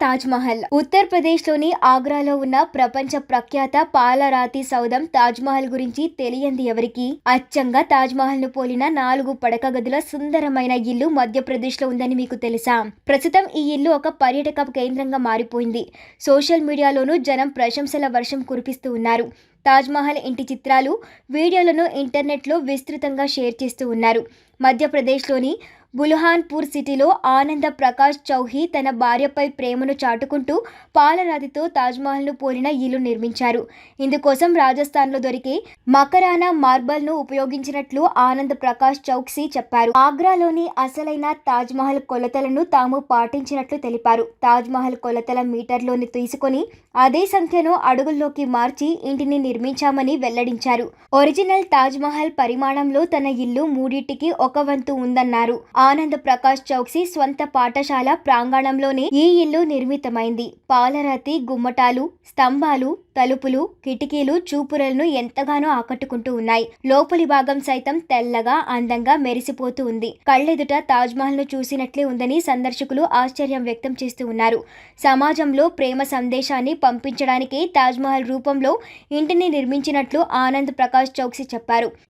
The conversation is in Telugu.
తాజ్మహల్ ఉత్తరప్రదేశ్లోని ఆగ్రాలో ఉన్న ప్రపంచ ప్రఖ్యాత పాలరాతి సౌధం తాజ్మహల్ గురించి తెలియంది ఎవరికి? అచ్చంగా తాజ్మహల్ను ను పోలిన నాలుగు పడక గదుల సుందరమైన ఇల్లు మధ్యప్రదేశ్లో ఉందని మీకు తెలుసా? ప్రస్తుతం ఈ ఇల్లు ఒక పర్యాటక కేంద్రంగా మారిపోయింది. సోషల్ మీడియాలోనూ జనం ప్రశంసల వర్షం కురిపిస్తూ ఉన్నారు. తాజ్మహల్ ఇంటి చిత్రాలు వీడియోలను ఇంటర్నెట్లో విస్తృతంగా షేర్ చేస్తూ ఉన్నారు. మధ్యప్రదేశ్లోని బుల్హాన్పూర్ సిటీలో ఆనంద ప్రకాష్ చౌహీ తన భార్యపై ప్రేమను చాటుకుంటూ పాలరాతితో తాజ్మహల్ను పోలిన ఇల్లు నిర్మించారు. ఇందుకోసం రాజస్థాన్లో దొరికే మకరానా మార్బల్ను ఉపయోగించినట్లు ఆనంద్ ప్రకాష్ చౌక్సీ చెప్పారు. ఆగ్రాలోని అసలైన తాజ్మహల్ కొలతలను తాము పాటించినట్లు తెలిపారు. తాజ్మహల్ కొలతల మీటర్లోని తీసుకొని అదే సంఖ్యను అడుగుల్లోకి మార్చి ఇంటిని నిర్మించామని వెల్లడించారు. ఒరిజినల్ తాజ్మహల్ పరిమాణంలో తన ఇల్లు మూడింటికి ఒక వంతు ఉందన్నారు. ఆనంద్ ప్రకాష్ చౌక్సీ స్వంత పాఠశాల ప్రాంగణంలోనే ఈ ఇల్లు నిర్మితమైంది. పాలరాతి గుమ్మటాలు స్తంభాలు తలుపులు కిటికీలు చూపురలను ఎంతగానో ఆకట్టుకుంటూ ఉన్నాయి. లోపలి భాగం సైతం తెల్లగా అందంగా మెరిసిపోతూ ఉంది. కళ్ళెదుట తాజ్ మహల్ను చూసినట్లే ఉందని సందర్శకులు ఆశ్చర్యం వ్యక్తం చేస్తూ ఉన్నారు. సమాజంలో ప్రేమ సందేశాన్ని పంపించడానికి తాజ్మహల్ రూపంలో ఇంటిని నిర్మించినట్లు ఆనంద్ ప్రకాష్ చౌక్సీ చెప్పారు.